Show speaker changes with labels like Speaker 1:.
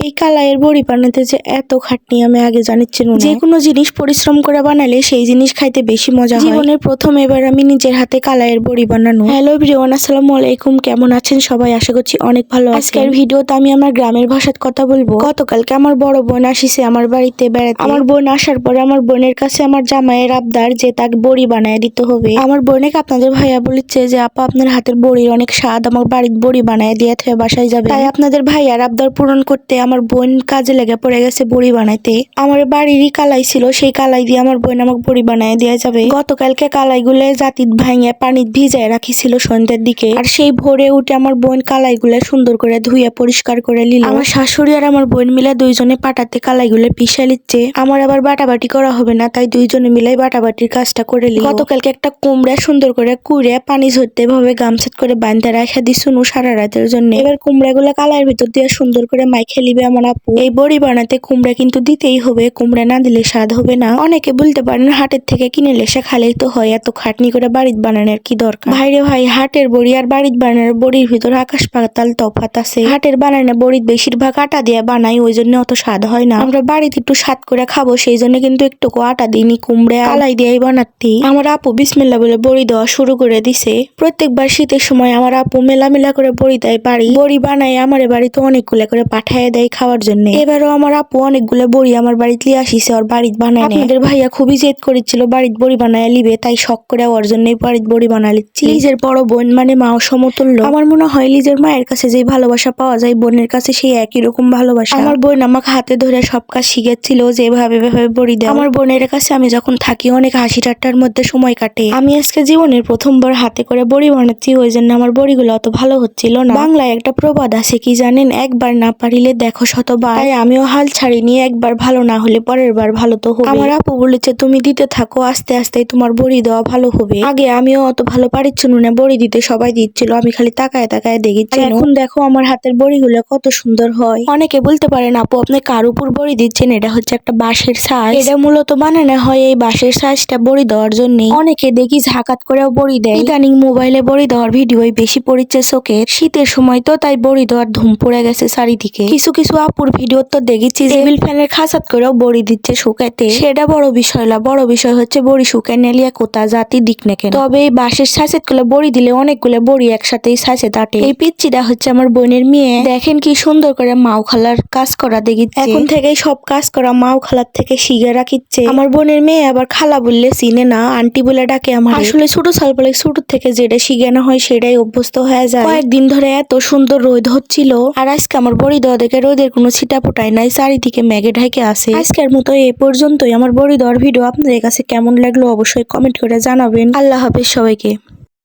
Speaker 1: এই কালাইয়ের বড়ি বানাতে যে এত খাটনি আমি আগে জানিচ্ছি না যে কোনো জিনিস পরিশ্রম করে বানালে সেই জিনিস খাইতে বেশি মজা হয়। জীবনের প্রথম এবার আমি নিজের হাতে কালাইয়ের বড়ি বানানো। হ্যালো এভরিওয়ান আসসালামু আলাইকুম। কেমন আছেন সবাই? আশা করছি অনেক ভালো আজকের ভিডিওতে আমি আমার গ্রামের ভাষাত কথা বলব। গতকালকে আমার বড় বোন আসিছে আমার বাড়িতে বেড়াতে। আমার বোন আসার পরে আমার বোনের কাছে আমার জামাইয়ের আবদার যে তাকে বড়ি বানায় দিতে হবে। আমার বোনকে আপনাদের ভাইয়া বলেছে যে আপা আপনার হাতের বড়ির অনেক স্বাদ। আমার বাড়ির বড়ি বানায় দিয়ে বাসায় যাবে তাই আপনাদের ভাইয়ার আবদার পূরণ করতে আমার বোন কাজে লেগে পড়ে গেছে বড়ি বানাইতে। আমার বাড়িরই কালাই ছিল, সেই কালাই দিয়ে আমার বোন আমাকে বড়ি বানায় দেওয়া যাবে। গতকালকে কালাইগুলো জাতিত ভাঙিয়ে পানিত ভিজায় রাখিছিল সন্ধ্যের দিকে। আর সেই ভোরে উঠে আমার বোন কালাইগুলো সুন্দর করে ধুয়ে পরিষ্কার করে নিল। আমার শাশুড়ি আর আমার বোন মিলে দুইজনে পাটাতে কালাইগুলো পিষে নিচ্ছে। আমার আবার বাটাবাটি করা হবে না, তাই দুইজনে মিলাই বাটাবাটির কাজটা করে নিল। গতকালকে একটা কুমড়া সুন্দর করে কুড়ে পানি ঝরতে ভাবে গামছাত করে বাঁধতে রাখা দিছুনু সারা রাতের জন্য। এবার কুমড়া গুলা কালার ভিতর দিয়ে সুন্দর করে মাই খেলিবে আমার আপু, এই বড়ি বানাতে কুমড়া কিন্তু দিতেই হবে। কুমড়া না দিলে স্বাদ হবে না। অনেকে বলতে পারেন, হাটের থেকে কিনে লেসে খালেই তো হয়। এত খাটনি করে বাড়ির বানানোর কি দরকার? ভাইরে ভাই, হাটের বড়ি আর বাড়ির বানানোর বড়ির ভিতর আকাশ পাতাল তফাত আছে। হাটের বানানো বড়ির বেশিরভাগ আটা দিয়ে বানাই, ওই জন্য অত স্বাদ হয় না। আমরা বাড়িতে একটু স্বাদ করে খাব, সেই জন্য কিন্তু একটু আটা দিইনি, কুমড়ে আলাই দিয়েই বানাতি আমার আপু বিসমিল্লা বলে বড়ি দেওয়া শুরু করে দিছে। প্রত্যেকবার শীতের সময় আমার আপু মেলা মেলা করে বড়ি দেয় বাড়ি। বড়ি বানায় আমার বাড়িতে অনেকগুলো করে পাঠায় দেয়। খাওয়ার জন্য। এবারও আমার আপু অনেকগুলো বড়ি আমার বাড়িতে লিয়ে আসিছে ওর বাড়িতে বানায় নেয়। আপনাদের ভাইয়া খুবই জেদ করেছিল বাড়িতে বড়ি বানায় লিবে তাই শখ করে ওর জন্যই বাড়িতে বড়ি বানা লিচ্ছি লিজের বড় বোন মানে মাও সমতুল্য আমার মনে হয় লিজের মায়ের কাছে যে ভালোবাসা পাওয়া যায় বোনের কাছে সেই একই রকম ভালোবাসা। আমার বোন আমাকে হাতে ধরে সব কাজ শিখেছিল যে এভাবে এভাবে বড়ি দেয়। আমার বোনের কাছে আমি যখন থাকি অনেক হাসি ঠাট্টার মধ্যে সময় কাটে। আমি আজকে জীবনের প্রথমবার হাতে করে বড়ি বানাচ্ছি ওই জন্য আমার বড়িগুলো অত ভালো হচ্ছিল না। বাংলায় একটা প্রবাদ আছে কি জানেন? একবার না পারিলে দেখো শতবার। তাই আমিও হাল ছাড়িনি একবার ভালো না হলে পরের বার ভালো তো হবে। আমার আপু বলেছে তুমি দিতে থাকো আস্তে আস্তে তোমার বড়ি দেওয়া ভালো হবে। আগে আমিও অত ভালো পারিচ্ছিল না বড়ি দিতে সবাই দিচ্ছিল আমি খালি তাকায় তাকায় দেখেছি। এখন দেখো আমার হাতের বড়িগুলো কত সুন্দর হয়। অনেকে বলতে পারেন আপু আপনি কার উপর বড়ি দিচ্ছেন? এটা হচ্ছে একটা বাঁশের সাইজ এটা মূলত বানানো হয় এই বাঁশের সাইজটা বড়ি দেওয়ার জন্য অনেকে দেখি ঝাঁকাত করেও বড়ি দেয়। ইদানিং মোবাইলে বড়ি দেওয়ার ভিডিওই বেশি পড়েছে চোখের শীতের সময় তো তাই বড়ি দেওয়ার ধুম পড়ে গেছে চারিদিকে। কিছু কিছু আপুর ভিডিও তো দেখেছি টেবিল ফ্যানের খাসাত করেও বড়ি দিচ্ছে শুকাইতে। সেটা বড় বিষয় না বড় বিষয় হচ্ছে বড়ি শুকায় নেলিয়া কোথা জাতি দিক না কেন। তবে এই বাঁশের সাঁচেতগুলো বড়ি দিলে অনেকগুলো বড়ি একসাথেই সাঁচে তাটে। এই পিচ্চিটা হচ্ছে আমার বোনের মেয়ে। দেখেন কি সুন্দর করে মাও খালার কাজ করা দেখিচ্ছে। এখন থেকেই সব কাজ করা মাও খালার থেকে শিখে রাখিচ্ছে। আমার বোনের মেয়ে আবার খালা বললে চিনে না আন্টি বলে ডাকে আমার। আসলে ছোট সালপালে ছোট থেকে যেটা শিখানো হয় সেটাই অভ্যস্ত হয়ে যায়। কয়েকদিন ধরে এত সুন্দর রোদ হচ্ছিল। আর আজকে আমার বড়ি দেওয়া দেখে রোদের কোনো ছিটা ফোটায় নাই, চারিদিকে ম্যাগে ঢাইকে আসে আজকের মতো এ পর্যন্তই। আমার বড়ি দর ভিডিও আপনাদের কাছে কেমন লাগল অবশ্যই কমেন্ট করে জানাবেন। আল্লাহ হাফেজ সবাইকে।